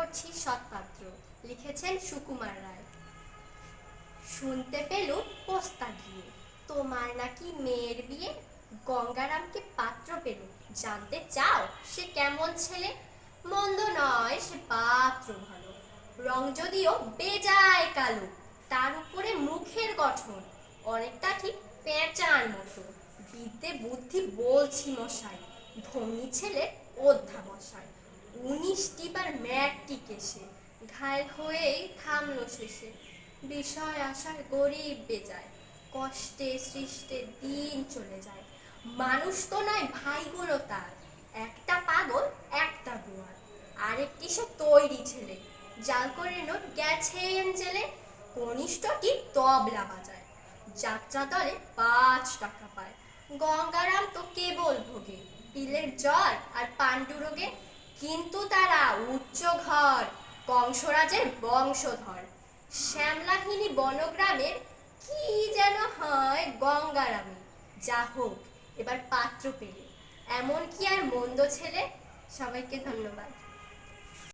করছি সৎপাত্র, লিখেছেন সুকুমার রায়। শুনতে পেলুম পোস্তা গিয়ে তোমার নাকি মেয়ের বিয়ে? গঙ্গারামকে পাত্র পেল। জানতে চাও সে কেমন ছেলে? মন্দ নয়, সে পাত্র ভালো। রং যদিও বেজায় কালো, তার উপরে মুখের গঠন অনেকটা ঠিক পেঁচার মতো। বিদ্যে বুদ্ধি বলছি মশাই, ধনী ছেলে বার ম্যাট্রিক এসে ঘায়ল হয়েই থামলো শেষে। বিষয় আসার গরিব বেজায়। কষ্টে সৃষ্টে দিন চলে যায়। মানুষ তো নয় ভাইগুলো তার। একটা পাগল, একটা গোয়ার আরেকটি সে তৈরি ছেলে। জাল করে নোট গেছেন জেলে কনিষ্ঠটি তবলা বাজায়। যাত্রা দলে পাঁচ টাকা পায়। গঙ্গারাম তো কেবল ভোগে। বিলের জ্বর আর পাণ্ডুরোগে কিন্তু তারা উচ্চ ঘর কংসরাজের বংশধর। শ্যামলাহিনী বনগ্রামের কি যেন হয় গঙ্গারামে। যা হোক, এবার পাত্র পেলে। এমন কি আর মন্দ ছেলে? সবাইকে ধন্যবাদ।